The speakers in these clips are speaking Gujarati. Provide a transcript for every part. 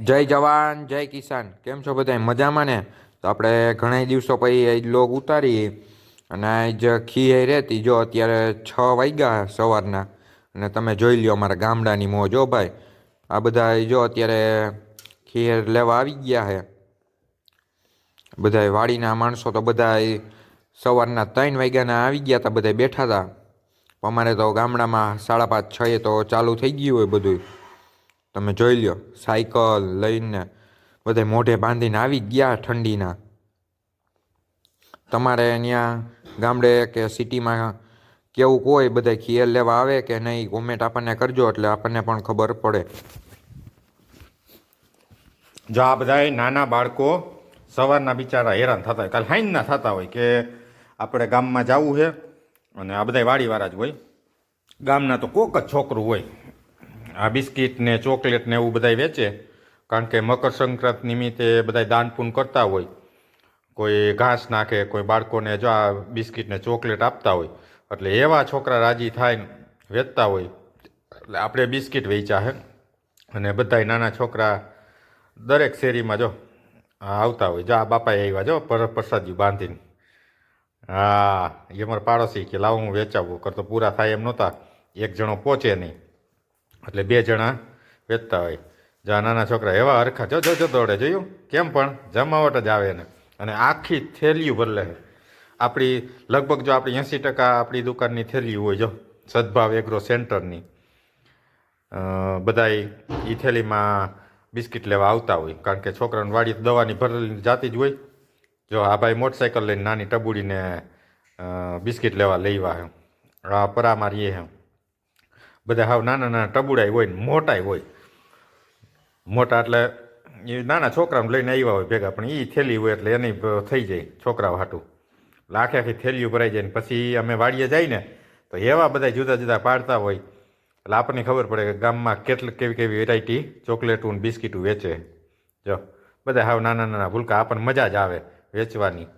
જય જવાન, જય કિસાન. કેમ છો બધા? મજામાં ને? તો આપણે ઘણા દિવસો પછી એ લોગ ઉતારી અને આજ ખી રહેતી. જો અત્યારે છ વાગ્યા સવારના. અને તમે જોઈ લ્યો અમારા ગામડાની મોજ જો ભાઈ. આ બધા જો અત્યારે ખીર લેવા આવી ગયા છે બધા વાડીના માણસો તો બધા સવારના ત્રણ વાગ્યાના આવી ગયા હતા બધા બેઠા હતા અમારે તો ગામડામાં સાડા પાંચ, છ એ તો ચાલુ થઈ ગયું હોય બધું તમે જોઈ લ્યો, સાયકલ લઈને બધે મોઢે બાંધીને આવી ગયા ઠંડીના. તમારે ત્યાં ગામડે કે સિટીમાં કેવું કોઈ બધા ખીયલ લેવા આવે કે નહીં કોમેન્ટ આપણને કરજો, એટલે આપણને પણ ખબર પડે. જો આ બધા નાના બાળકો સવારના બિચારા હેરાન થતા હોય. કાલે હાઈનના થતા હોય કે આપણે ગામમાં જવું છે અને આ બધા વાડીવાળા જ હોય. ગામના તો કોક જ છોકરું હોય. આ બિસ્કિટ ને ચોકલેટ ને એવું બધા વેચે. કારણ કે મકર સંક્રાંત નિમિત્તે બધા દાનપૂન કરતા હોય. કોઈ ઘાસ નાખે, કોઈ બાળકોને જો આ બિસ્કિટ ને ચોકલેટ આપતા હોય. એટલે એવા છોકરા રાજી થાય વેચતા હોય. એટલે આપણે બિસ્કિટ વેચ્યા હે. અને બધાય નાના છોકરા દરેક શેરીમાં જો આવતા હોય. જો આ બાપાએ આવ્યા જો, પર પ્રસાદજી બાંધીને. હા, એ મારા પાડોશી કે લાવ હું વેચાવું કરતો પૂરા થાય એમ નહોતા. એક જણો પહોંચે નહીં. એટલે બે જણા વેચતા હોય. જ્યાં નાના છોકરા એવા હરખા, જો જો જો દોડે, જોયું? કેમ પણ? જમાવટ જ આવે ને અને આખી થેલીઓ ભરલે આપણી, લગભગ જો આપણી એંસી ટકા આપણી દુકાનની થેલી હોય, જો, સદભાવ એગ્રો સેન્ટરની બધાય એ થેલીમાં બિસ્કિટ લેવા આવતા હોય. કારણ કે છોકરાને વાડી દવાની ભરેલી જાતી જ હોય. જો આ ભાઈ મોટરસાઇકલ લઈને નાની ટબુડીને બિસ્કિટ લેવા લેવા હે. આ પરા મારીએ હે. બધા હાવ નાના નાના ટબુડાય હોય ને મોટાય હોય. મોટા એટલે એ નાના છોકરાને લઈને આવ્યા હોય ભેગા, પણ એ થેલી હોય એટલે એની થઈ જાય છોકરાઓ હાટું. એટલે આખી આખી થેલીઓ ભરાઈ જાય ને પછી અમે વાડીએ જાય ને, તો એવા બધા જુદા જુદા પાડતા હોય. એટલે આપણને ખબર પડે કે ગામમાં કેટલી કેવી કેવી વેરાયટી ચોકલેટું ને બિસ્કીટું વેચે. જો બધા હાવ નાના નાના ભૂલકા, આપણને મજા જ આવે વેચવાની.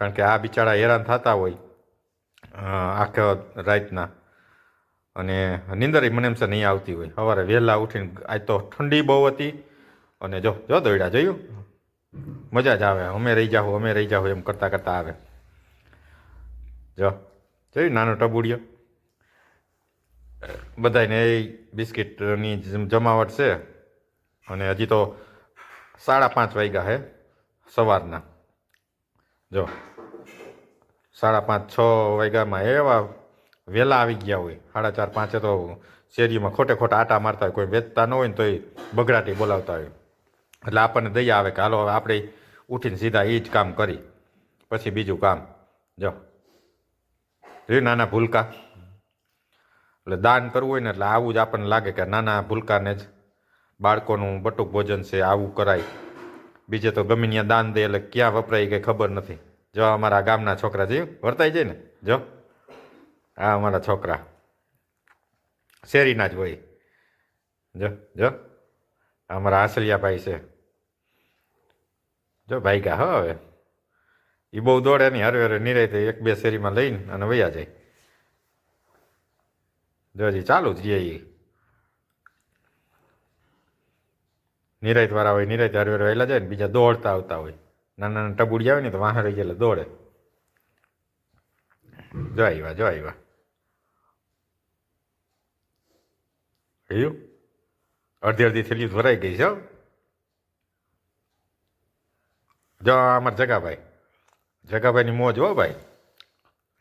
કારણ કે આ બિચારા હેરાન થતા હોય આખા રાતના. અને નિંદર મને એમ છે નહીં આવતી હોય. સવારે વહેલા ઉઠીને આજ તો ઠંડી બહુ હતી. અને જો જો દોડ્યા જોયું? મજા જ આવે. અમે રહી જાઓ અમે રહી જાઓ એમ કરતાં કરતાં આવે. જો, જોયું નાનો ટબુડિયો? બધાને એ બિસ્કિટની જમ- જમાવટ છે. અને હજી તો સાડા પાંચ વાગ્યા હે સવારના. જો, સાડા પાંચ, છ વાગ્યામાં એવા વહેલા આવી ગયા હોય. સાડા ચાર, પાંચે તો શેરીમાં ખોટે ખોટા આટા મારતા હોય, કોઈ વેચતા ન હોય ને તોય બગડાટી બોલાવતા હોય. એટલે આપણને દયા આવે કે હાલો, હવે આપણે ઉઠીને સીધા એ જ કામ કરી. પછી બીજું કામ. જો. એ નાના ભૂલકા? એટલે દાન કરવું હોય ને એટલે આવું જ આપણને લાગે કે નાના ભૂલકાને જ બાળકોનું બટુક ભોજન છે, આવું કરાય. બીજે તો ગમે ત્યાં દાન દે એટલે ક્યાં વપરાય કંઈ ખબર નથી. જો અમારા ગામના છોકરા જે વર્તાઈ જાય ને. જો. આ અમારા છોકરા. શેરીના જ હોય. જો જો. અમારા આસલિયાભાઈ છે. જો, ભાઈગા હો હવે. એ બહુ દોડે નહીં હરે હરે નિરાય એક બે શેરીમાં લઈને અને વૈયા જાય. જો, હજી ચાલુ જ રહીએ એ નિરાયત વાળા હોય, નિરાયત હરવેર હરે વહેલા જાય ને બીજા દોડતા આવતા હોય. નાના નાના ટબુડી આવે ને તો વાહન રહી ગયેલા દોડે. જો આવ્યા જો આવ્યા જોયું અડધી અડધી થેલી ભરાઈ ગઈ છે. જો અમારા જગાભાઈ. જગાભાઈની મોજ હો ભાઈ.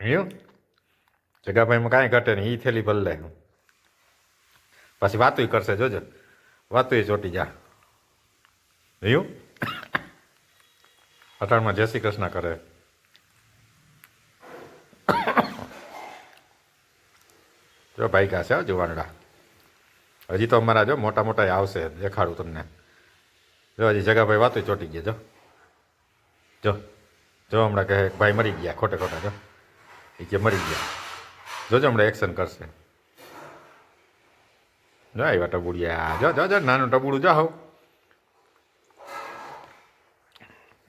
જોયું જગાભાઈમાં કાંઈ ઘટે નહીં એ થેલી ભલે હું. પછી વાતુંય કરશે, જોજો. વાતુંય ચોટી જા. જોયું અટાણમાં જય શ્રી કૃષ્ણ કરે. જો ભાઈ કાશે જુવાનડા. હજી તો અમારા જો મોટા મોટા આવશે દેખાડું તમને. જો હજી જગાભાઈ વાતો ચોટી ગયા, જો. જો જો હમણાં કહે ભાઈ મરી ગયા, ખોટે ખોટા, જો. એ કે, મરી ગયા. જોજો હમણાં એક્શન કરશે. જો આવ્યા ટબુડિયા, જો જો જો, નાનું ટબુડું જાઓ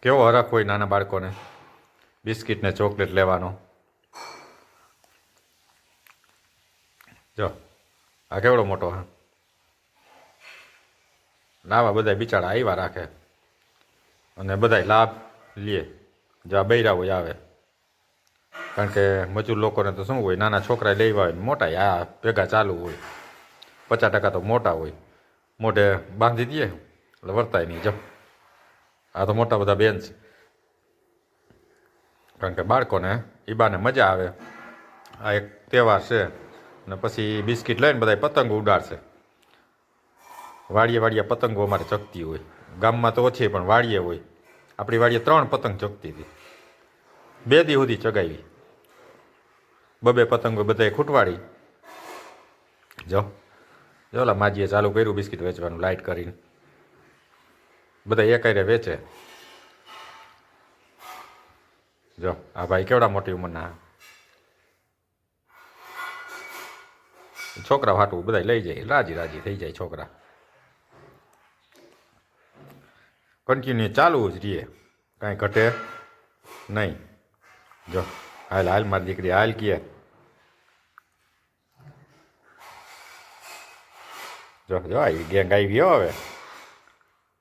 કેવો હરખ હોય નાના બાળકોને. બિસ્કિટ ને ચોકલેટ લેવાનો. જો, આ કેવડો મોટો હા? ને આવા બધા બિચારા આવ્યા રાખે. અને બધાય લાભ લે. જ્યાં બૈરા હોય આવે. કારણ કે મજૂર લોકોને તો શું હોય, નાના છોકરા લેવા હોય મોટા આ ભેગા ચાલુ હોય. પચાસ ટકા તો મોટા હોય. મોઢે બાંધી દઈએ. એટલે વર્તાય નહીં, જો. આ તો મોટા બધા બેન છે. કારણ કે બાળકોને એ બાને મજા આવે. આ એક તહેવાર છે. અને પછી બિસ્કિટ લઈને બધા પતંગ ઉડાડશે. વાડીએ વાડીએ પતંગો અમારે ચગતી હોય. ગામમાં તો ઓછી પણ વાડીએ હોય. આપણી વાડીએ ત્રણ પતંગ ચગતી હતી. બે દી સુધી ચગાવી. બબે પતંગો બધાએ ખૂટવાડી જો જો ઓલા માજીએ ચાલુ કર્યું બિસ્કિટ વેચવાનું લાઇટ કરીને. બધા એકાયરે વેચે. જો, આ ભાઈ કેવડા મોટી ઉંમરના. છોકરા હાટું બધા લઈ જાય, રાજી રાજી થઈ જાય છોકરા. કન્ટિન્યુ ચાલુ જ રહીએ કાંઈ ઘટે નહીં જો હાલ હાલ મારી દીકરી હાલ કીએ જો જો આવી ગેંગ આવી ગયો હવે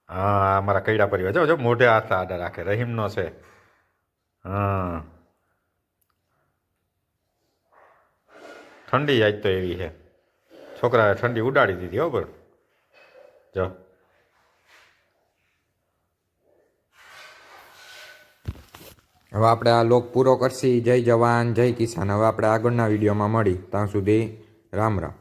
હા અમારા કૈડા પરિવાર જો જો મોઢે હાથ આડા રાખે રહીમનો છે હા ઠંડી આજ તો એવી છે છોકરાએ ઠંડી ઉડાડી દીધી હો પણ જો હવે આપણે આ લોક પૂરો કરશી. જય જવાન, જય કિસાન. હવે આપણે આગળના વિડીયોમાં મળી. ત્યાં સુધી રામ રામ.